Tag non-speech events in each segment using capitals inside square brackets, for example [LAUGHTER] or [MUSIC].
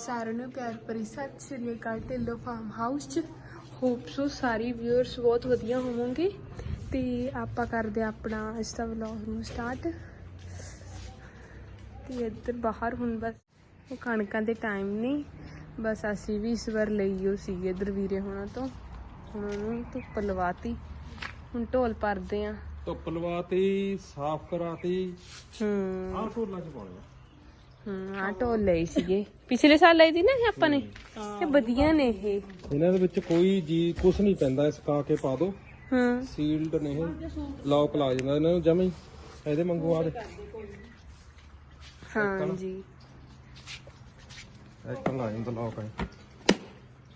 ਸਾਰਿਆਂ ਨੂੰ ਪਿਆਰ ਭਰੀ ਸਤਿ ਸ਼੍ਰੀ ਅਕਾਲ ਢਿੱਲੋਂ ਫਾਰਮ ਹਾਊਸ ਚ। ਹੋਪ ਸੋ ਸਾਰੀ ਵਿਊਅਰਸ ਬਹੁਤ ਵਧੀਆ ਹੋਵੋਗੇ। ਤੇ ਆਪਾਂ ਕਰਦੇ ਆਪਣਾ ਅੱਜ ਦਾ ਵਲੌਗ ਨੂੰ ਸਟਾਰਟ ਤੇ ਇੱਧਰ ਬਾਹਰ ਹੁਣ ਬਸ ਉਹ ਕਣਕਾਂ ਦੇ ਟਾਈਮ ਨਹੀਂ ਬਸ ਅਸੀਂ ਵੀ ਇਸ ਵਾਰ ਲਈਓ ਸੀ ਇੱਧਰ ਵੀਰੇ ਹੋਣਾ ਤੋਂ। ਹੁਣ ਉਹਨੂੰ ਧੁੱਪ ਲਵਾਤੀ। ਹੁਣ ਢੋਲ ਭਰਦੇ ਆ ਧੁੱਪ ਲਵਾਤੀ ਸਾਫ਼ ਕਰਾਤੀ। ਹੂੰ। ਆਹ ਢੋਲਾਂ ਚ ਪਾਉਣੇ ਆ। ਹੂੰ। ਆ ਢੋਲ ਲਈ ਸੀਗੇ। ਪਿਛਲੇ ਸਾਲ ਲਈ ਸੀ ਨਾ ਇਹ ਆਪਾਂ ਨੇ? ਇਹ ਵਧੀਆ ਨੇ ਇਹ। ਇਹਨਾਂ ਦੇ ਵਿੱਚ ਕੋਈ ਜੀ ਕੁਛ ਨਹੀਂ ਪੈਂਦਾ ਸੁਕਾ ਕੇ ਪਾ ਦੋ। ਹਾਂ। ਸੀਲਡ ਨੇ ਇਹ। ਲੌਕ ਲਾ ਜਾਂਦਾ ਇਹਨਾਂ ਨੂੰ ਜਮੇ ਇਹਦੇ ਮੰਗੂ ਆ ਦੇ। ਹਾਂ ਜੀ। ਇੱਕ ਲਾ ਜਾਂਦਾ ਲੌਕ ਹੈ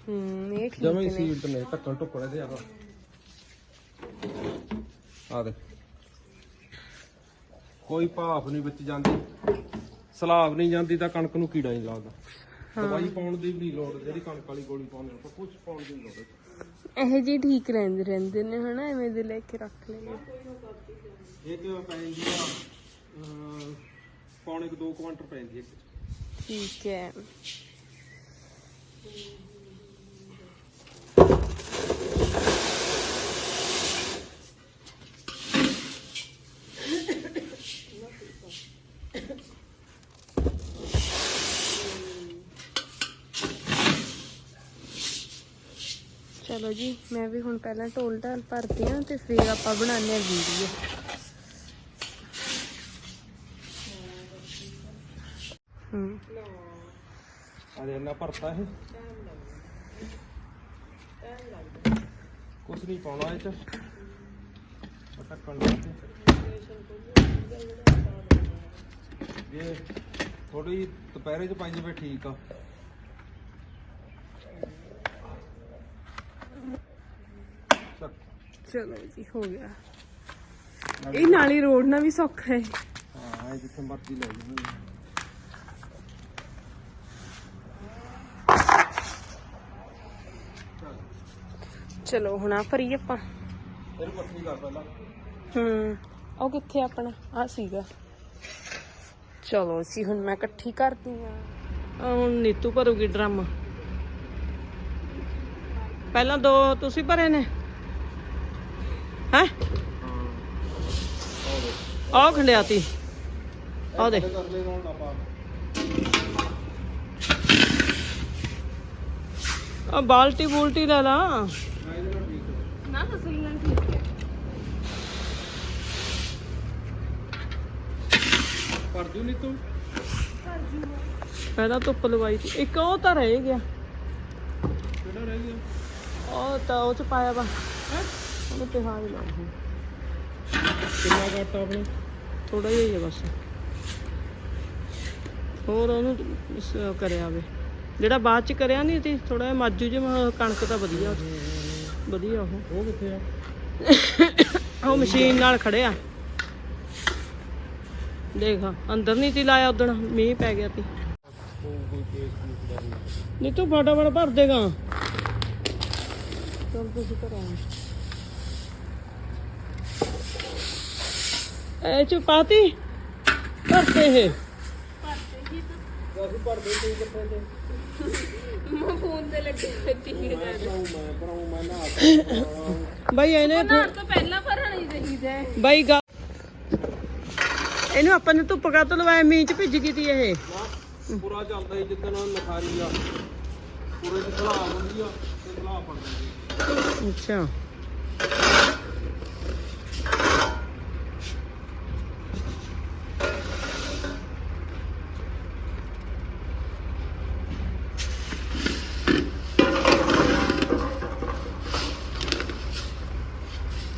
ਹੂੰ ਇਹ ਠੀਕ ਜਮੇ ਨੇ। ਸੀਲਡ ਨੇ ਢੱਕਣ ਢੁੱਕਣ ਇਹਦੇ ਆ ਆ ਦੇ। ਕੋਈ ਭਾਫ ਨਹੀਂ ਵਿੱਚ ਜਾਂਦੀ। ਸਲਾਬ ਨਹੀਂ ਜਾਂਦੀ ਤਾਂ ਕਣਕ ਨੂੰ ਕੀੜਾ ਨਹੀਂ ਲੱਗਦਾ। ਦਵਾਈ ਪਾਉਣ ਦੀ ਵੀ ਲੋੜ ਜਿਹੜੀ ਕਣਕ ਵਾਲੀ ਗੋਲੀ ਪਾਉਂਦੇ ਆਪਾਂ ਕੁਝ ਪਾਉਣ ਦੀ ਲੋੜ। ਇਹ ਜੀ ਠੀਕ ਰਹਿੰਦੇ ਰਹਿੰਦੇ ਨੇ ਹਨਾ ਐਵੇਂ ਦੇ ਲੈ ਕੇ ਰੱਖ ਲੈਣੇ ਇਹ ਤੇ ਪੈ ਜਾਂਦੀ ਆ ਅਮ, ਪੌਣੇ ਕੁ 2 ਕੁਆਂਟਲ ਪੈ ਜਾਂਦੀ ਹੈ। ਠੀਕ ਹੈ। ਚਲੋ ਜੀ, ਮੈਂ ਵੀ ਹੁਣ ਪਹਿਲਾਂ ਢੋਲ ਢਾਲ ਭਰਦੀ ਹਾਂ ਤੇ ਫਿਰ ਆਪਾਂ ਬਣਾਉਂਦੇ ਹਾਂ ਵੀਡੀਓ ਹੂੰ। ਆ ਜੇ ਭਰਤਾ ਇਹ? ਕੁਛ ਨਹੀਂ ਪਾਉਣਾ ਇਹ ਚ। ਆਹ ਢੱਕਣ ਇਹ ਥੋੜੀ ਦੁਪਹਿਰੇ ਚ ਪਾਈ ਜਾਵੇ ਠੀਕ ਆ। ਚਲੋ ਜੀ ਹੋ ਗਿਆ। ਇਹ ਨਾਲੀ ਰੋਡ ਨਾਲ ਵੀ ਸੌਖਾ ਹੈ। ਹਾਂ ਜਿੱਥੇ ਮਰਜ਼ੀ ਲੈ ਜਾਓ। ਚਲੋ ਹੁਣ ਆ ਭਰੀ ਆਪਾਂ। ਇਹਨੂੰ ਪੱਠੀ ਕਰ ਪਹਿਲਾਂ। ਹੂੰ ਉਹ ਕਿੱਥੇ ਆਪਣਾ? ਆ ਸੀਗਾ। ਚਲੋ ਜੀ ਹੁਣ ਮੈਂ ਇਕੱਠੀ ਕਰਦੀ ਆ ਹੁਣ ਨੀਤੂ ਭਰੂਗੀ ਡਰਮ। ਪਹਿਲਾਂ ਦੋ ਤੁਸੀਂ ਭਰੇ ਨੇ? ਹੈ ਆਹ ਖੰਡਿਆਤੀ ਆਹ ਦੇ ਕਰ ਲੈ ਹੁਣ ਆਪਾਂ ਆ ਬਾਲਟੀ ਬੂਲਟੀ ਲੈ ਲਾ ਮੈਂ ਇਹਦੇ ਨਾਲ ਠੀਕ ਨਾ ਤਸਲੀ ਨਾਲ ਠੀਕ ਹੈ ਕਰ ਜੂ ਨਹੀਂ ਤੂੰ ਪਹਿਲਾਂ ਧੁੱਪ ਲਵਾਈ ਸੀ ਇੱਕ ਉਹ ਤਾਂ ਰਹਿ ਗਿਆ ਕਿਹੜਾ ਰਹਿ ਗਿਆ ਉਹ ਤਾਂ ਉਹ ਚ ਪਾਇਆ ਵਾ ਉਹਨੂੰ ਤੇ ਹਾਂ ਹੀ ਲਾਉਂ ਕਿੰਨਾ ਘੱਟ ਆਪਣੇ ਥੋੜਾ ਜਿਹਾ ਹੀ ਆ ਬਸ। ਹੋਰ ਉਹਨੂੰ ਸ- ਕਰਿਆ ਵੇ। ਜਿਹੜਾ ਬਾਅਦ ਚ ਕਰਿਆ ਨਹੀਂ ਸੀ ਥੋੜਾ ਜਿਹਾ ਮਾਜੂ ਜਿਹਾ ਕਣਕ ਤਾਂ ਵਧੀਆ ਵਧੀਆ ਉਹ। ਉਹ ਕਿੱਥੇ ਆ? ਉਹ ਮਸ਼ੀਨ ਨਾਲ ਖੜਿਆ। ਦੇਖ ਅੰਦਰ ਨਹੀਂ ਤੀ ਲਾਇਆ ਉਦਣ ਮੀਂਹ ਪੈ ਗਿਆ ਤੀ ਨਹੀਂ ਤੂੰ ਫਟਾਫਟ ਭਰ ਦੇਗਾ। ਚਲ ਤੁਸੀਂ ਕਰਾਂ ਇਹ ਚ ਪਾਤੀ? ਭਰਤੇ ਇਹ। ਅਸੀਂ ਭਰ ਦੇ ਤੂੰ ਕਿੱਥੇ ਤੇ ਮੈਂ ਫੋਨ ਤੇ ਲੱਗੇ ਠੀਕ ਹੈ ਮੈਂ ਮੈਂ ਨਾ ਬਈ ਇਹਨੇ ਤੋਂ ਪਹਿਲਾਂ ਭਰਣਾ ਹੀ ਚਾਹੀਦਾ ਹੈ ਬਈ ਗਾ ਇਹਨੂੰ ਆਪਾਂ ਨੇ ਧੁੱਪ ਕਾ ਤੋਂ ਲਵਾਇਆ ਮੀਂਹ ਚ ਭਿੱਜ ਗਈ ਤੀ ਇਹ। ਪੂਰਾ ਚੱਲਦਾ ਸੀ ਜਿੱਦਣ ਉਹ ਨਖਾਰੀ ਆ। ਪੂਰੇ ਚ ਖਲਾ ਹੁੰਦੀ ਆ ਤੇ ਖਲਾ ਪੜ ਜਾਂਦੀ ਅੱਛਾ।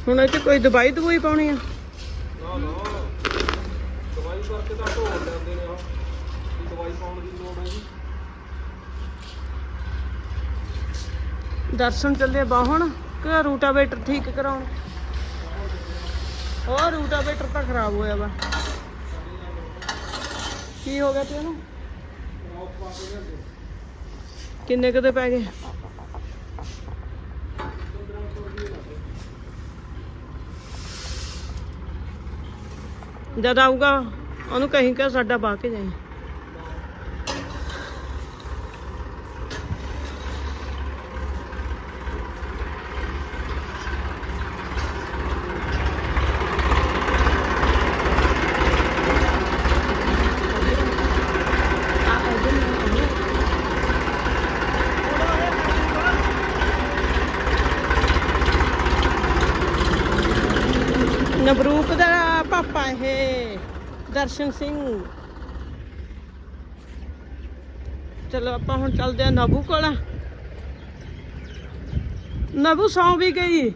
ਹੁਣ ਇਹ ਚ ਕੋਈ ਦਵਾਈ ਦਵਾਈ ਪਾਉਣੀ ਆ? ਨਾ ਨਾ। ਦਵਾਈ ਕਰਕੇ ਤਾਂ ਢੋਲ ਲੈਂਦੇ ਨੇ ਆ ਕੀ ਦਵਾਈ ਪਾਉਣ ਦੀ ਲੋੜ ਹੈ ਜੀ। ਦਰਸ਼ਨ ਚੱਲੇ ਬਾਹਣ ਕਿ ਰੂਟਾਵੇਟਰ ਠੀਕ ਕਰਾਉਣ? ਉਹ ਰੂਟਾਵੇਟਰ ਤਾਂ ਖਰਾਬ ਹੋਇਆ ਵਾ। ਕੀ ਹੋ ਗਿਆ ਤੇ ਉਹਨੂੰ ਕਿੰਨੇ ਕਦੇ ਪੈ ਗਏ? ਜਦ ਆਊਗਾ ਉਹਨੂੰ ਕਹੀਂ ਕਿ ਸਾਡਾ ਬਾਹ ਕੇ ਜਾਈ। ਦਰਸ਼ਨ ਸਿੰਘ। ਚਲੋ ਆਪਾਂ ਹੁਣ ਚੱਲਦੇ ਆ ਨਬੂ ਕੋਲ। ਨਬੂ ਸੌਂ ਵੀ ਗਈ।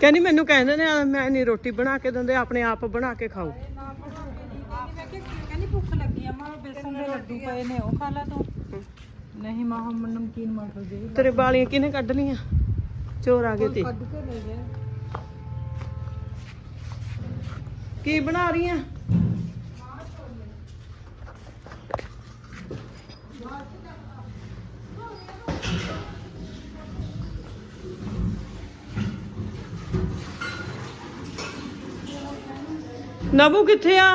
ਕਹਿੰਦੀ ਮੈਨੂੰ ਕਹਿੰਦੇ ਨੇ ਮੈਂ ਨਹੀਂ ਰੋਟੀ ਬਣਾ ਕੇ ਦਿੰਦੇ ਆਪਣੇ ਆਪ ਬਣਾ ਕੇ ਖਾਓ। ਕਹਿੰਦੀ ਭੁੱਖ ਲੱਗੀ ਆ ਮਾਂ ਬੇਸਨ ਦੇ ਲੱਡੂ ਪਏ ਨੇ ਉਹ ਖਾ ਲਾ ਤੂੰ। ਨਹੀਂ ਮਾਂ ਹਮ ਨਮਕੀਨ ਮਟਰ ਦੇ। ਤੇਰੇ ਬਾਲੀਆਂ ਕਿਹਨੇ ਕੱਢ ਲੀਆਂ ਚੋਰ ਆ ਗਏ ਤੇ। ਕੱਢ ਕੇ ਲੈ ਗਏ ਕੀ ਬਣਾ ਰਹੀ ਆ? ਨਬੂ ਕਿੱਥੇ ਆ?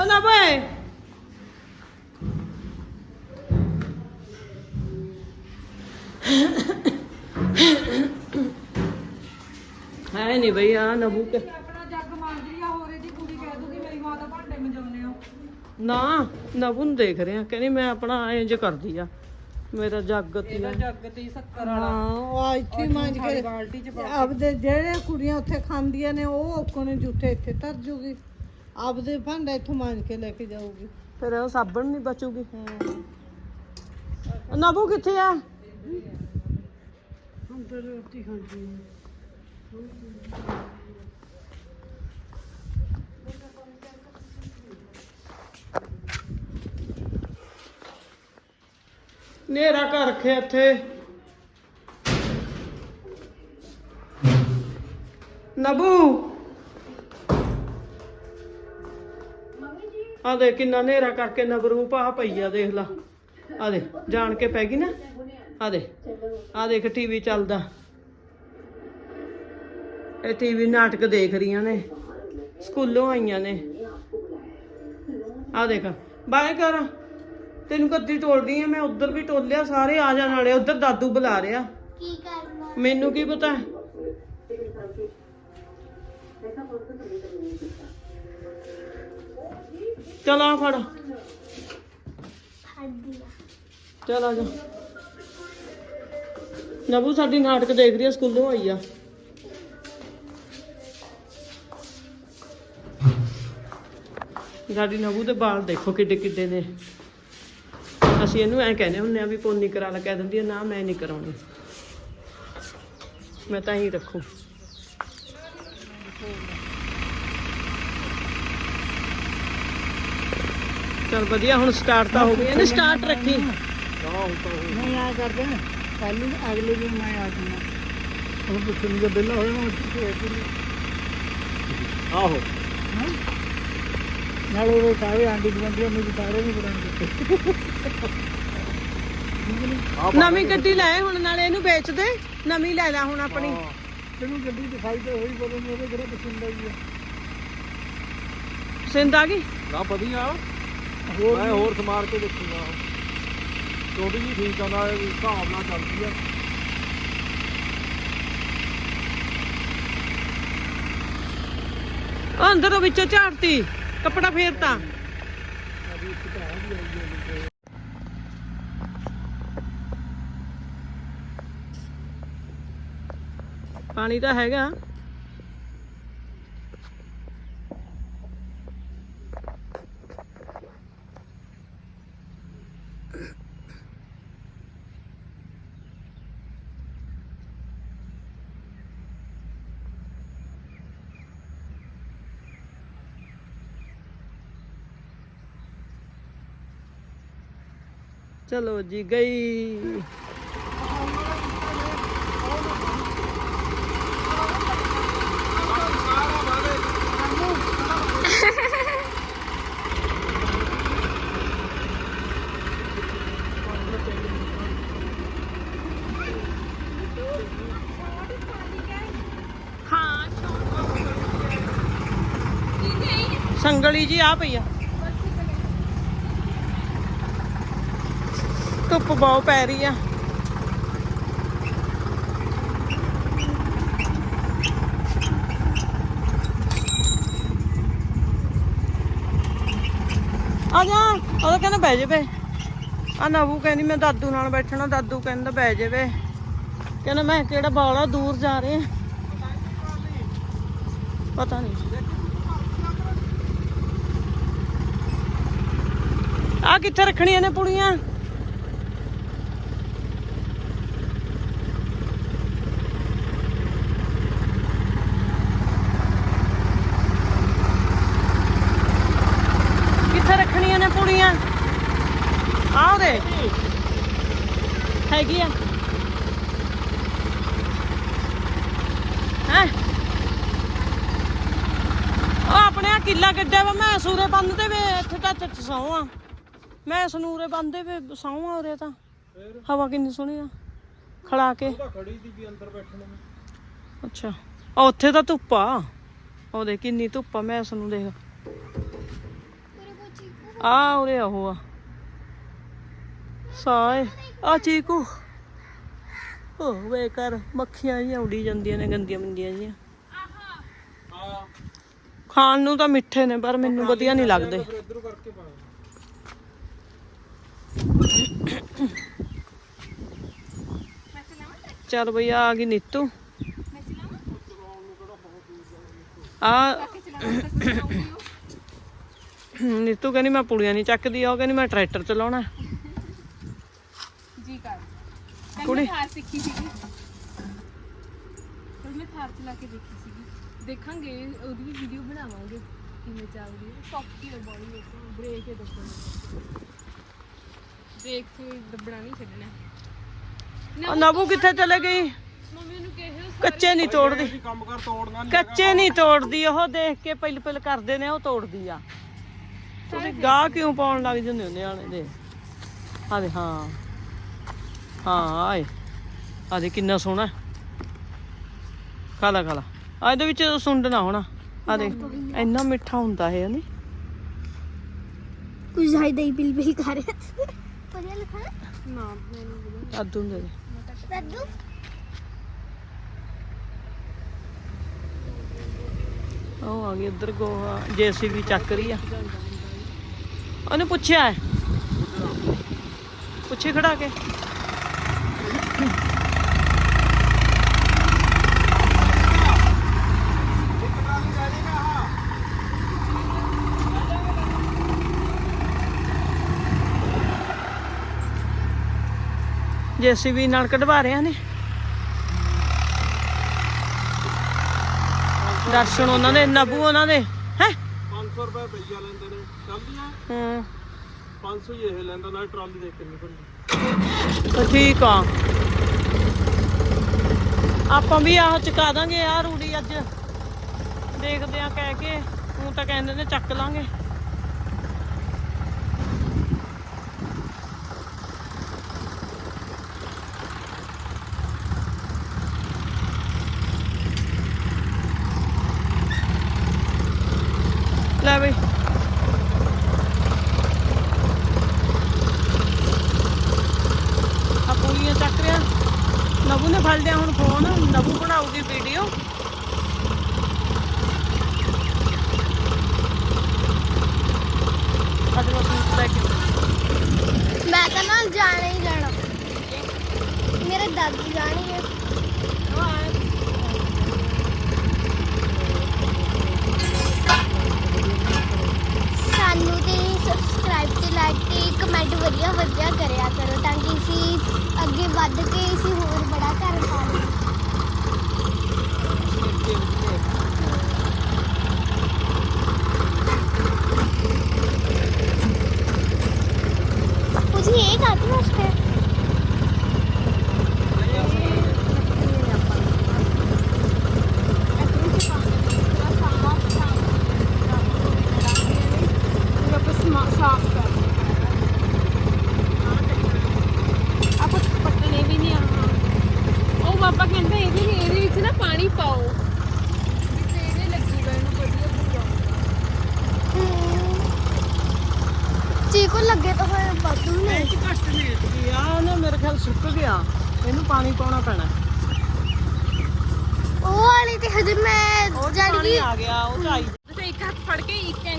ਓ ਨਬੇ ਹੈ ਨਹੀਂ ਬਈ ਆ ਨਬੂ ਕੇ ਆਪਣਾ ਜੱਗ ਮਾਂਜਰੀ ਆ ਹੋਰੇ ਦੀ ਕੁੜੀ ਕਹਿ ਦੂਗੀ ਮੇਰੀ ਮਾਂ ਦਾ ਭਾਂਡੇ ਮਜਾਉਨੇ ਹੋ ਨਾ ਨਬੂ ਨੂੰ ਦੇਖ ਰਿਹਾ ਕਹਿੰਦੀ ਮੈਂ ਆਪਣਾ ਇੰਜ ਕਰਦੀ ਆ। ਮੇਰਾ ਜੱਗ ਤੀ ਇਹਦਾ ਜੱਗ ਤੇ ਹੀ ਸ਼ੱਕਰ ਵਾਲਾ। ਹਾਂ ਉਹ ਇੱਥੇ ਹੀ ਮਾਂਜ ਕੇ ਬਾਲਟੀ ਚ ਪਾ ਆਪਦੇ ਜਿਹੜੇ ਕੁੜੀਆਂ ਉੱਥੇ ਖਾਂਦੀਆਂ ਨੇ ਉਹ ਔਕਣੇ ਜੂਠੇ ਇੱਥੇ ਧਰ ਜੂਗੀ। ਆਪਦੇ ਭਾਂਡਾ ਇੱਥੋਂ ਮਾਂਜ ਕੇ ਲੈ ਕੇ ਜਾਊਗੀ। ਫਿਰ ਉਹ ਸਾਬਣ ਨਹੀਂ ਬਚੂਗੀ। ਨਬੂ ਕਿੱਥੇ ਆ? ਅੰਦਰ ਰੋਟੀ ਖਾਂਦੀ ਨੇਰਾ ਕਰ ਰੱਖਿਆ ਇੱਥੇ। ਨਬੂ। ਆ ਦੇ ਕਿੰਨਾ ਨੇਰਾ ਕਰਕੇ ਨਬਰੂ ਪਾ ਪਈ ਆ, ਦੇਖ ਲਾ। ਆ ਦੇ ਜਾਣ ਕੇ ਪੈ ਗਈ ਨਾ? ਆ ਦੇ ਆ ਦੇਖ ਟੀਵੀ ਚੱਲਦਾ। ਇਹ ਟੀਵੀ ਨਾਟਕ ਦੇਖ ਰਹੀਆਂ ਨੇ। ਸਕੂਲੋਂ ਆਈਆਂ ਨੇ। ਆ ਦੇਖ। ਬਾਏ ਕਰ। ਤੈਨੂੰ ਕੱਦੀ ਟੋਲਦੀ ਆ ਮੈਂ ਉੱਧਰ ਵੀ ਟੋਲਿਆ ਸਾਰੇ ਆ ਜਾਣ ਵਾਲੇ ਉੱਧਰ ਦਾਦੂ ਬੁਲਾ ਰਿਹਾ। ਕੀ ਕਰਨਾ? ਮੈਨੂੰ ਕੀ ਪਤਾ? ਚਲ ਆ ਫੜ। ਚਲ ਆ ਜਾ। ਨਬੂ ਸਾਡੀ ਨਾਟਕ ਦੇਖ ਰਹੀ ਆ ਸਕੂਲੋਂ ਆਈ ਆ। ਸਾਡੀ ਨਬੂ ਦੇ ਵਾਲ ਦੇਖੋ ਕਿੱਡੇ ਕਿੱਡੇ ਨੇ। ਅਸੀਂ ਇਹਨੂੰ ਐ ਕਹਿੰਦੇ ਹੁੰਨੇ ਆ ਵੀ ਪੋਨੀ ਕਰਾ ਲੈ ਕਹਿ ਦਿੰਦੀ ਆ ਨਾ ਮੈਂ ਨਹੀਂ ਕਰਾਉਣੀ। ਮੈਂ ਤਾਂ ਹੀ ਰੱਖੂ। ਚਲ ਵਧੀਆ ਹੁਣ ਸਟਾਰਟ ਤਾਂ ਹੋ ਗਈ ਇਹਨੇ ਸਟਾਰਟ ਰੱਖੀ। ਨਹੀਂ ਆ ਕਰਦੇ ਨੇ ਨੂੰ ਅਗਲੇ ਦਿਨ ਮੈਂ ਆ ਜਾਣਾ ਉਹ ਪੁੱਛਣ ਦੇ ਬਿੱਲ ਹੋਇਆ ਨਾ ਆਹੋ। ਨਾਲ ਉਹ ਸਾਰੇ ਆਂਡੀ ਗਵੰਡੀਆਂ ਨੂੰ ਸਾਰੇ ਨਹੀਂ ਬਣਾਉਂਦੇ ਨਵੀਂ ਗੱਡੀ ਲੈ ਹੁਣ ਨਾਲੇ ਇਹਨੂੰ ਵੇਚ ਦੇ ਨਵੀਂ ਲੈ ਲੈ ਹੁਣ ਆਪਣੀ। ਤੈਨੂੰ ਗੱਡੀ ਦਿਖਾਈ ਤਾਂ ਹੋਈ ਪਰ ਉਹਦੇ ਕਿਹੜਾ ਪਸੰਦ ਆਈ ਹੈ ਸਿੰਦ ਆ ਗਈ? ਨਾ ਵਧੀਆ। ਹੋਰ ਮੈਂ ਹੋਰ ਸਮਾਰ ਕੇ ਦੇਖੂਗਾ। ਛੋਟੀ ਜੀ ਠੀਕ ਆ ਨਾ ਹਿਸਾਬ ਨਾਲ ਚੱਲਦੀ ਆ। ਅੰਦਰੋਂ ਵਿੱਚੋਂ ਝਾੜਤੀ। ਕੱਪੜਾ ਫੇਰਤਾ ਪਾਣੀ ਤਾਂ ਹੈਗਾ। ਚਲੋ ਜੀ ਗਈ। ਸੰਗਲੀ ਜੀ ਆ ਪਈ ਆ। ਧੁੱਪ ਬਹੁਤ ਪੈ ਰਹੀ ਆ। ਆ ਜਾ, ਉਹ ਕਹਿੰਦਾ ਬਹਿ ਜਾਵੇ। ਆ ਨਵੂ ਕਹਿੰਦੀ, ਮੈਂ ਦਾਦੂ ਨਾਲ ਬੈਠਣਾ, ਦਾਦੂ ਕਹਿੰਦਾ ਬਹਿ ਜਾਵੇ। ਕਹਿੰਦਾ ਮੈਂ ਕਿਹੜਾ ਬਾਲਾ ਦੂਰ ਜਾ ਰਹੇ ਪਤਾ ਨਹੀਂ ਆ ਕਿੱਥੇ ਰੱਖਣੀਆਂ ਨੇ ਪੁੜੀਆਂ ਕਿੱਥੇ ਰੱਖਣੀਆਂ ਨੇ ਪੁੜੀਆਂ ਆ ਉਹਦੇ ਹੈਗੀ ਆ ਹੈ ਉਹ ਆਪਣੇ ਆ ਕਿੱਲਾ ਗੱਡਿਆ ਵਾ ਮੈਂ ਸੂਰੇ ਬੰਦ ਤੇ ਵੇ ਇੱਥੇ ਤਾਂ ਚ ਸੌਂ ਆ। ਮੈਂ ਸਨੂਰੇ ਬੰਦੇ ਵੇ ਸੌਂ ਆ ਉਰੇ ਤਾਂ। ਹਵਾ ਕਿੰਨੀ ਸੋਹਣੀ ਆ ਖੜਾ ਕੇ। ਉਹਦਾ ਖੜੀ ਦੀ ਵੀ ਅੰਦਰ ਬੈਠਣ ਨੂੰ। ਅੱਛਾ। ਆ ਉੱਥੇ ਤਾਂ ਧੁੱਪ ਆ। ਉਹ ਦੇ ਕਿੰਨੀ ਧੁੱਪ ਆ ਮੈਂ ਇਸ ਨੂੰ ਦੇਖ ਆ। ਉਰੇ ਆ ਉਹ ਆ। ਸਾਏ ਆ ਚੀਕੂ। ਓ ਵੇ ਕਰ ਮੱਖੀਆਂ ਜਿਹੀਆਂ ਉੱਡੀ ਜਾਂਦੀਆਂ ਨੇ ਗੰਦੀਆਂ ਮੰਦੀਆਂ ਜੀਆਂ ਹਾਂ ਖਾਣ ਨੂੰ ਤਾਂ ਮਿੱਠੇ ਨੇ ਪਰ ਮੈਨੂੰ ਵਧੀਆ ਨਹੀਂ ਲੱਗਦੇ। ਫਿਰ ਇਧਰੋਂ ਕਰਕੇ ਪਾ ਚੱਲ ਬਈ ਆ ਗਈ ਨੀਤੂ। ਆ। ਨੀਤੂ ਕਹਿੰਦੀ ਮੈਂ ਪੁੜੀਆਂ ਨਹੀਂ ਚੱਕਦੀ ਆ ਉਹ ਕਹਿੰਦੀ ਮੈਂ ਟਰੈਕਟਰ ਚਲਾਉਣਾ। ਜੀ ਕਰ। ਕੁੜੀ। ਸਿੱਖੀ ਸੀਗੀ। ਪਰ ਮੈਂ ਥਾਰ ਚਲਾ ਕੇ ਦੇਖੀ ਸੀਗੀ। ਦੇਖਾਂਗੇ ਉਹਦੀ ਵੀ ਵੀਡੀਓ ਬਣਾਵਾਂਗੇ ਕਿਵੇਂ ਚੱਲਦੀ ਹੈ। ਸੌਫਟੀ ਹੈ ਬੋਡੀ ਇੱਕ ਬ੍ਰੇਕ ਹੈ ਦੱਸਣਾ ਬ੍ਰੇਕ ਤੇ ਦੱਬਣਾ ਨਹੀਂ ਛੱਡਣਾ। ਨਬੂ ਕਿੱਥੇ ਚਲੇ ਗਈ? ਮੰਮੀ ਨੂੰ ਕਿਹਾ ਕੱਚੇ ਨਹੀਂ ਤੋੜਦੀ। ਵੀ ਕੰਮ ਕਰ ਤੋੜਨਾ ਨਹੀਂ ਕੱਚੇ ਨਹੀਂ ਤੋੜਦੀ ਉਹ ਦੇਖ ਕੇ ਪਿਲ ਪਿਲ ਕਰਦੇ ਨੇ ਉਹ ਤੋੜਦੀ ਆ। ਤੁਸੀਂ ਗਾਹ ਕਿਉਂ ਪਾਉਣ ਲੱਗ ਜਾਂਦੇ ਹੋ ਨਿਆਣੇ ਦੇ ਆ ਦੇ ਹਾਂ। ਹਾਂ ਆਏ। ਆ ਦੇ ਕਿੰਨਾ ਸੋਹਣਾ। ਖਾਲਾ ਖਾਲਾ ਆ ਇਹਦੇ ਵਿੱਚ ਸੁੰਡ ਨਾ ਹੋਣਾ। ਆ ਦੇ ਇੰਨਾ ਮਿੱਠਾ ਹੁੰਦਾ ਇਹ ਨਹੀਂ? ਕੁਝ ਜ਼ਿਆਦਾ ਹੀ ਬਿਲ ਬਿਲ ਕਰ ਰਿਹਾ। ਪੜਿਆ ਲਿਖਾ। ਨਾ ਮੈਨੂੰ ਅੱਧੂ ਦੇ ਉਹ ਆ ਗਈ ਉਧਰ ਗੋਹਾ ਜੇਸੀਬੀ ਚੱਕ ਰਹੀ ਆ। ਉਹਨੇ ਪੁੱਛਿਆ ਹੈ? ਪੁੱਛੇ ਖੜਾ ਕੇ। ਜੇਸੀਬੀ ਨਾਲ ਕਢਵਾ ਰਿਆ ਨੇ। ਦਰਸ਼ਨ ਉਹਨਾਂ ਦੇ ਨਬੂ ਉਹਨਾਂ ਦੇ ਹੈ? 500 ਰੁਪਏ ਬਈਆ ਲੈਂਦੇ ਨੇ। ਚੱਲਦੀਆਂ ਹੂੰ। 500 ਹੀ ਇਹ ਲੈਂਦਾ ਨਾਲ ਟਰਾਲੀ ਦੇ ਕਿੰਨੀ ਭਰੀ। ਠੀਕ ਆ। ਆਪਾਂ ਵੀ ਆਹ ਚੁਕਾ ਦਾਂਗੇ ਆ ਰੂੜੀ ਅੱਜ। ਦੇਖਦੇ ਆ ਕਹਿ ਕੇ ਹੁਣ ਤਾਂ ਕਹਿੰਦੇ ਨੇ ਚੱਕ ਲਾਂਗੇ।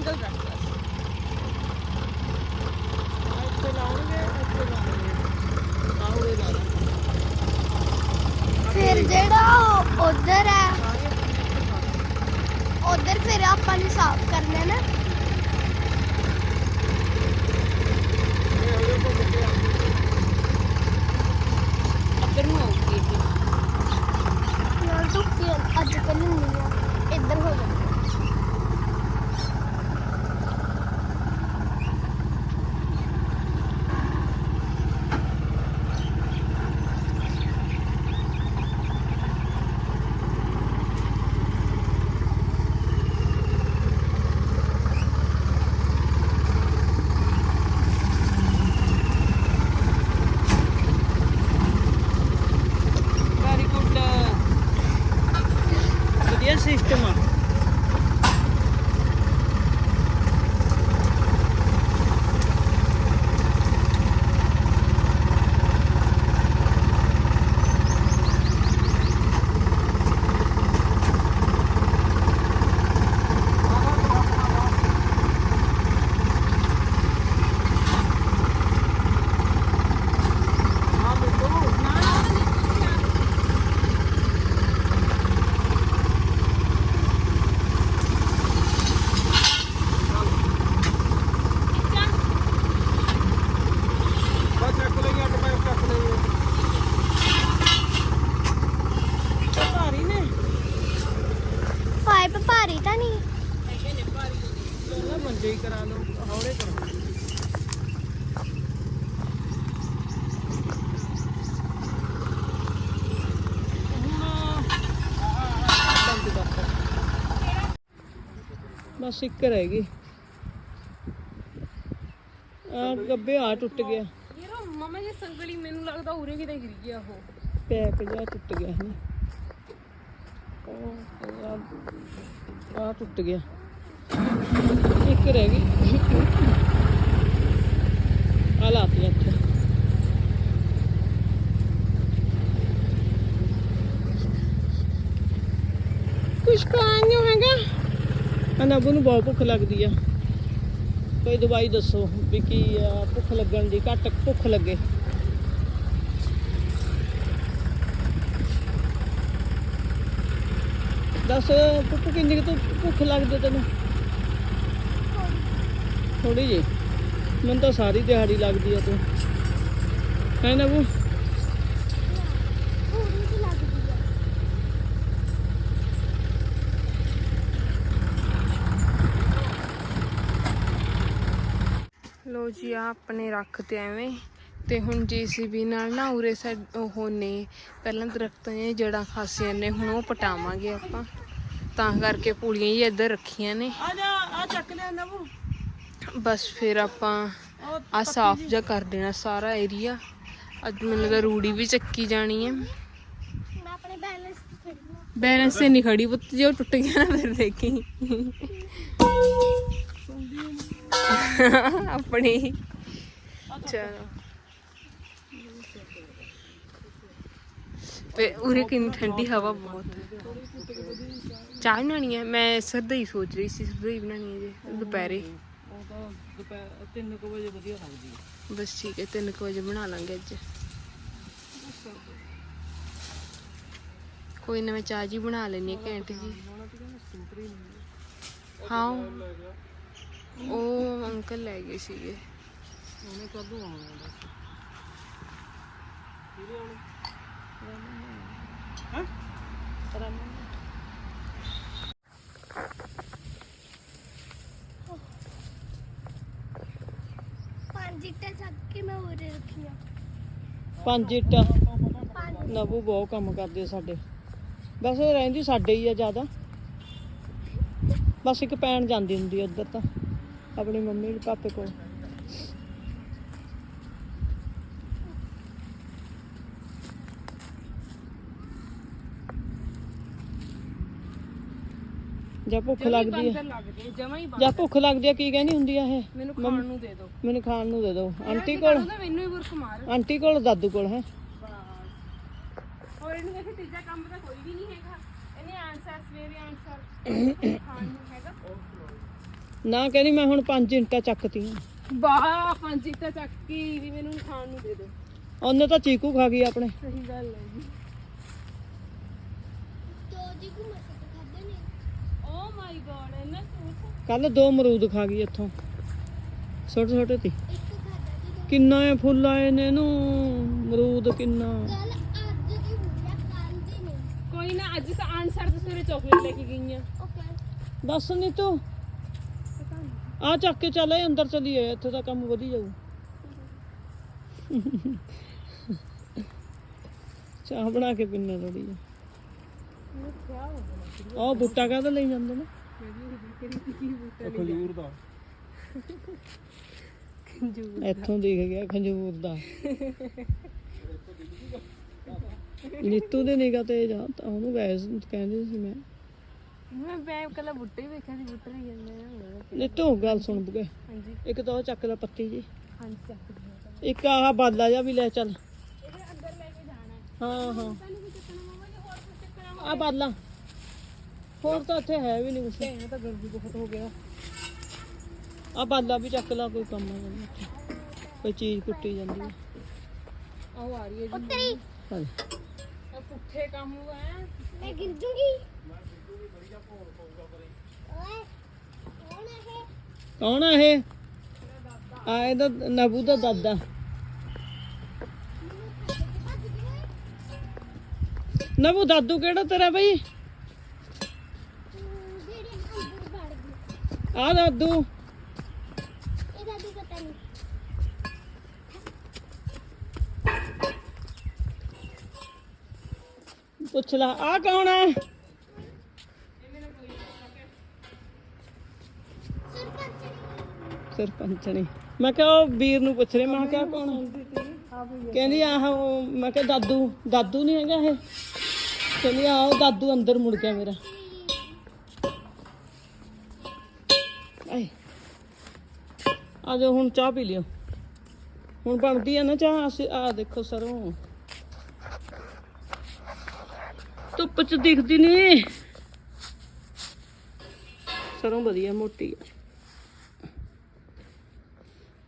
single breakfast. फिर जेड़ा उधर है उधर फिर आप साफ़ करने ना ਭਾਰੀ ਤਾਂ ਨਹੀਂ। ਮੰਜੇ ਹੀ ਕਰਾ ਲਓ ਹੌਲੇ ਕਰੋ ਬਸ ਇੱਕ ਰਹਿ ਗਈ। ਆ ਗੱਬੇ ਆ ਟੁੱਟ ਗਿਆ। ਯਾਰ ਮਮਾ ਜੀ ਸੰਗਲੀ ਮੈਨੂੰ ਲੱਗਦਾ ਉਰੇ ਕਿਤੇ ਗਿਰ ਗਿਆ ਉਹ। ਪੈਕ ਜਿਹਾ ਟੁੱਟ ਗਿਆ ਹੈ ਆ ਟੁੱਟ ਗਿਆ। ਇੱਕ ਰਹਿ ਗਈ। ਆ ਲਾਤੀ ਇੱਥੇ। ਕੁਛ ਖਾਣਿਓ ਹੈਗਾ। ਅਨਬੂ ਨੂੰ ਬਹੁਤ ਭੁੱਖ ਲੱਗਦੀ ਆ। ਕੋਈ ਦਵਾਈ ਦੱਸੋ ਵੀ ਕੀ ਆ, ਭੁੱਖ ਲੱਗਣ ਦੀ, ਘੱਟ ਭੁੱਖ ਲੱਗੇ। ਦੱਸ, ਪੁੱਪੂ ਕਿੰਨੀ ਕੁ ਤੂੰ ਭੁੱਖ ਲੱਗਦੀ ਤੈਨੂੰ? ਥੋੜੀ ਜੀ ਮੈਨੂੰ ਤਾਂ ਸਾਰੀ ਦਿਹਾੜੀ ਲੱਗਦੀ ਆ ਤੂੰ। ਹੈ ਨਾ ਬੂ? ਲੋ ਜੀ ਆ ਆਪਣੇ ਰੱਖ ਤੇ ਐਵੇਂ। ਤੇ ਹੁਣ ਜੀਸੀਬੀ ਨਾਲ ਨਾ ਉਰੇ ਸਾਡ ਉਹ ਨੇ ਪਹਿਲਾਂ ਦਰਖਤਾਂ ਦੀਆਂ ਜੜਾਂ ਖਾਸੀਆਂ ਨੇ ਹੁਣ ਉਹ ਪਟਾਵਾਂਗੇ ਆਪਾਂ। ਤਾਂ ਕਰਕੇ ਪੂਲੀਆਂ ਹੀ ਇੱਧਰ ਰੱਖੀਆਂ ਨੇ। ਆ ਜਾ ਆ ਚੱਕ ਲਿਆ ਨਬੂ ਬਸ ਫਿਰ ਆਪਾਂ ਆ ਸਾਫ਼ ਜਿਹਾ ਕਰ ਦੇਣਾ ਸਾਰਾ ਏਰੀਆ ਅੱਜ ਮੈਨੂੰ ਤਾਂ ਰੂੜੀ ਵੀ ਚੱਕੀ ਜਾਣੀ ਹੈ ਮੈਂ ਆਪਣੇ ਬੈਲੈਂਸ ਤੇ ਖੜੀ ਬੈਲੈਂਸ ਤੇ ਨਹੀਂ ਖੜੀ ਪੁੱਤ ਜੇ ਉਹ ਟੁੱਟ ਗਿਆ ਨਾ ਫਿਰ ਦੇਖੀ। [LAUGHS] ਆਪਣੀ। ਚਲੋ। ਤੇ ਉਰੇ ਕਿੰਨੀ ਠੰਡੀ ਹਵਾ ਬਹੁਤ ਹੈ। ਚਾਹ ਬਣਾਉਣੀ ਹੈ? ਮੈਂ ਸਰਦਈ ਸੋਚ ਰਹੀ ਸੀ, ਸਰਦਾ ਹੀ ਹੈ ਜੇ, ਦੁਪਹਿਰੇ। ਉਹ ਤਾਂ ਦੁਪਹਿਰ 3 ਵਜੇ ਵਧੀਆ ਲੱਗਦੀ ਹੈ ਬਸ ਠੀਕ ਹੈ 3 ਵਜੇ ਬਣਾ ਲਾਂਗੇ ਅੱਜ। ਕੋਈ ਨਾ ਮੈਂ ਚਾਹ ਜੀ ਬਣਾ ਲੈਣੀ ਹੈ, ਘੈਂਟ ਜੀ। ਹਾਂ, ਉਹ ਅੰਕਲ ਲੈ ਗਏ ਸੀਗੇ। ਉਹਨੇ ਕਦੋਂ ਆਉਣਾ ਦੱਸ ਪੰਜ ਇੱਟਾਂ ਚੱਕ ਕੇ ਮੈਂ ਉਰੇ ਰੱਖੀਆਂ। ਪੰਜ ਇੱਟਾਂ? ਪੰਜ ਨਬੂ ਬਹੁਤ ਕੰਮ ਕਰਦੇ ਆ ਸਾਡੇ। ਵੈਸੇ ਰਹਿੰਦੀ ਸਾਡੇ ਹੀ ਆ ਜ਼ਿਆਦਾ। ਬਸ ਇੱਕ ਪੈਣ ਜਾਂਦੀ ਹੁੰਦੀ ਆ ਉੱਧਰ ਤਾਂ, ਆਪਣੀ ਮੰਮੀ ਦੇ ਪਾਪੇ ਕੋਲ। ਜਾਂ ਭੁੱਖ ਲੱਗਦੀ ਆ ਲੱਗਦੇ ਜਮਾ ਹੀ ਜਾਂ ਭੁੱਖ ਲੱਗਦੀ ਆ ਕੀ ਕਹਿੰਦੀ ਹੁੰਦੀ ਆ ਇਹ? ਮੈਨੂੰ ਖਾਣ ਨੂੰ ਦੇ ਦਿਓ। ਮੈਨੂੰ ਖਾਣ ਨੂੰ ਦੇ ਦਿਓ। ਆਂਟੀ ਕੋਲ ਉਹਦਾ ਮੈਨੂੰ ਹੀ ਬੁਰਕ ਮਾਰ। ਆਂਟੀ ਕੋਲ ਦਾਦੂ ਕੋਲ ਹੈ? ਹੋਰ ਇਹਨੂੰ ਵੇਖੇ ਤੀਜਾ ਕੰਮ ਤਾਂ ਕੋਈ ਵੀ ਨਹੀਂ ਹੈਗਾ। ਇਹਨੇ ਆਨਸਰ ਸਵੇਰੇ ਆਨਸਰ ਖਾਣ ਨੂੰ ਹੈਗਾ। ਨਾ ਕਹਿੰਦੀ ਮੈਂ ਹੁਣ 5 ਇੰਟਾਂ ਚੱਕਤੀਆਂ ਬਾਹ ਪੰਜ ਇੱਟਾਂ ਚੱਕ ਕੇ ਵੀ ਮੈਨੂੰ ਖਾਣ ਨੂੰ ਦੇ ਦਿਓ। ਉਹਨੇ ਤਾਂ ਚੀਕੂ ਖਾ ਗਈ ਆਪਣੇ। ਸਹੀ ਗੱਲ ਹੈ ਜੀ। ਦੋ ਜੀ ਘੁੰਮਾ ਕੇ ਮਾਈ ਮਾਈ ਗॉड ਇਹਨਾਂ ਸੂਟ ਕੱਲ ਦੋ ਅਮਰੂਦ ਖਾ ਗਈ ਇੱਥੋਂ। ਛੋਟੇ ਛੋਟੇ ਤੀ ਇੱਕ ਖਾਦਾ ਜੀ ਕਿੰਨਾ ਇਹ ਫੁੱਲ ਆਏ ਨੇ ਇਹਨੂੰ। ਅਮਰੂਦ ਕਿੰਨਾ। ਅੱਜ ਦੀ ਕੱਲ ਦੀ ਨਹੀਂ ਕੋਈ ਨਾ ਅੱਜ ਆਨਸਰ ਤੇ ਸਵੇਰੇ ਚਾਕਲੇਟ ਲੈ ਕੇ ਗਈਆਂ। ਓਕੇ ਦੱਸ ਨੀ ਤੂੰ ਆ ਚੱਕ ਕੇ ਚੱਲ ਇਹ ਅੰਦਰ ਚਲੀਏ ਇੱਥੇ ਤਾਂ ਕੰਮ ਵਧੀ ਜਾਊ। ਚਾਹ ਬਣਾ ਕੇ ਪੀਣਾ ਥੋੜੀ ਜਿਹੀ। ਉਹ ਬੁੱਟਾ ਕਾਹਦਾ ਲਈ ਜਾਂਦੇ ਨੇ? ਖਜੂਰ ਦਾ। ਇੱਥੋਂ ਦਿਖ ਗਿਆ ਖੰਜੂਰ ਦਾ। ਨੀਤੂ ਦੇ ਨਿਗਾ ਤੇ ਜਾ ਤਾਂ ਉਹਨੂੰ ਗੈਸ ਕਹਿੰਦੇ ਸੀ ਮੈਂ। ਮੈਂ ਬੈਗ ਕੱਲਾ ਬੁੱਟੇ ਹੀ ਵੇਖਿਆ ਸੀ ਬੁੱਟੇ ਹੀ ਜਾਂਦੇ ਨੀਤੂ ਗੱਲ ਸੁਣ ਬੁਗੇ। ਹਾਂਜੀ। ਇੱਕ ਤਾਂ ਉਹ ਚੱਕ ਲੈ ਪੱਤੀ ਜੀ। ਹਾਂਜੀ ਚੱਕ ਇੱਕ ਆਹ ਬਾਲਾ ਜਾ ਵੀ ਲੈ ਚੱਲ। ਇਹਦੇ ਅੰਦਰ ਲੈ ਕੇ ਜਾਣਾ ਹੈ ਹਾਂ ਹਾਂ ਪਹਿਲੇ ਵੀ ਚੱਕਣਾ ਮਮਾ ਜੀ ਹੋਰ ਕੁਝ ਚੱਕਣਾ ਆ ਬਾਲਾ ਹੋਰ ਤਾਂ ਇੱਥੇ ਹੈ ਵੀ ਨਹੀਂ ਕੁਛ। ਹੋਵੇ ਤਾਂ ਗਰਮੀ ਬਹੁਤ ਹੋ ਗਿਆ। ਆ ਬਾਲਾ ਵੀ ਚੱਕ ਲਾ ਕੋਈ ਕੰਮ ਇੱਥੇ। ਕੋਈ ਚੀਜ਼ ਕੁੱਟੀ ਜਾਂਦੀ ਹੈ ਆਹ ਆ ਰਹੀ ਹੈ ਜੀ। ਉੱਤਰੀ। ਹਾਂਜੀ। ਆਹ ਪੁੱਠੇ ਕੰਮ ਹੈ ਮੈਂ ਗਿਰ ਜੂਗੀ। ਓਏ ਕੌਣ ਹੈ ਇਹ? ਕੌਣ ਆ ਇਹ? ਆ ਇਹਦਾ ਨਬੂ ਦਾ ਦਾਦਾ। ਨਬੂ ਦਾਦੂ ਕਿਹੜਾ ਤੇਰਾ ਬਈ? ਆ ਦਾਦੂ। ਪੁੱਛ ਲਾ ਆ ਕੌਣ ਆ ਸਰਪੰਚ ਸਰਪੰਚ ਨੇ। ਮੈਂ ਕਿਹਾ ਉਹ ਵੀਰ ਨੂੰ ਪੁੱਛ ਰਹੇ ਮੈਂ ਕਿਹਾ ਕੌਣ? ਕਹਿੰਦੀ ਆਹ ਉਹ ਮੈਂ ਕਿਹਾ ਦਾਦੂ। ਦਾਦੂ ਨਹੀਂ ਹੈਗਾ ਇਹ? ਕਹਿੰਦੀ ਆਹ ਦਾਦੂ ਅੰਦਰ ਮੁੜ ਗਿਆ ਮੇਰਾ। ਆਏ। ਆ ਜਾਓ, ਹੁਣ ਚਾਹ ਪੀ ਲਿਓ। ਹੁਣ ਬਣਦੀ ਆ ਨਾ ਚਾਹ, ਅਸੀਂ ਆ ਦੇਖੋ ਸਰੋਂ। ਧੁੱਪ ਚ ਦਿਖਦੀ ਨਹੀਂ ਸਰੋਂ ਵਧੀਆ ਮੋਟੀ ਆ।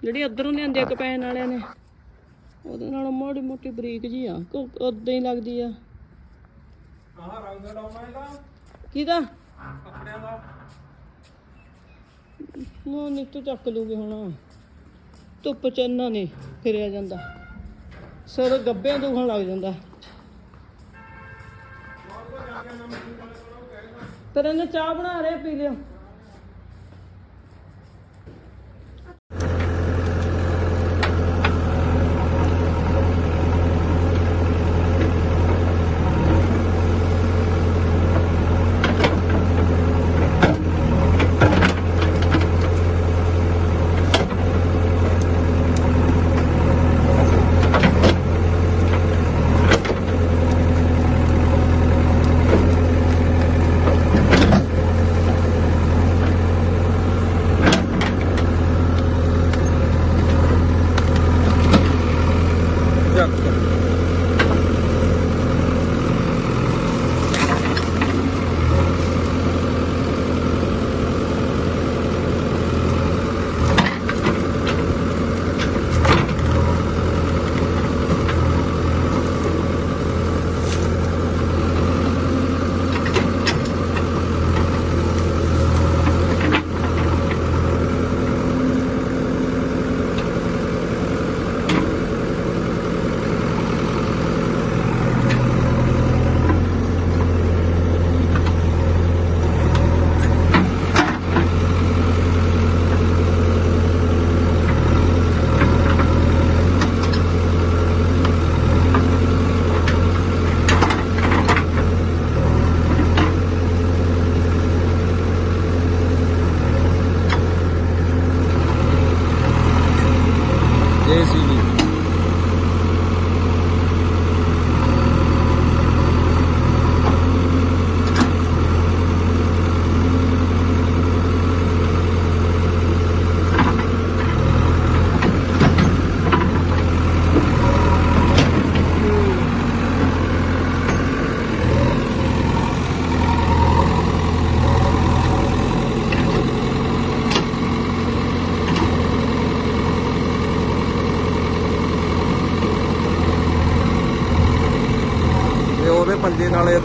ਜਿਹੜੀ ਉਧਰੋਂ ਲਿਆਂਦੀ ਆ ਕਪੈਨ ਵਾਲਿਆਂ ਨੇ, ਉਹਦੇ ਨਾਲੋਂ ਮੋੜੀ ਮੋਟੀ ਬਰੀਕ ਜੀ ਆ। ਉਦਾਂ ਹੀ ਲੱਗਦੀ ਆ। ਆਹ ਰੰਗ ਲਾਉਣਾ ਇਹਦਾ। ਕਿਹਦਾ? ਕੱਪੜਿਆਂ ਦਾ। ਮੋ ਨੀਤੂ ਚੱਕ ਲੂਗੀ ਹੁਣ। ਧੁੱਪ ਚ ਇੰਨਾ ਨਹੀਂ ਫਿਰਿਆ ਜਾਂਦਾ। ਸਿਰ ਗੱਬਿਆਂ ਦੁਖਣ ਲੱਗ ਜਾਂਦਾ। ਪਰ ਇਹਨੇ ਚਾਹ ਬਣਾ ਰਿਹਾ ਪੀ ਲਿਓ।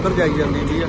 ਉੱਧਰ ਜਾਈ ਜਾਂਦੀ ਸੀ ਆ।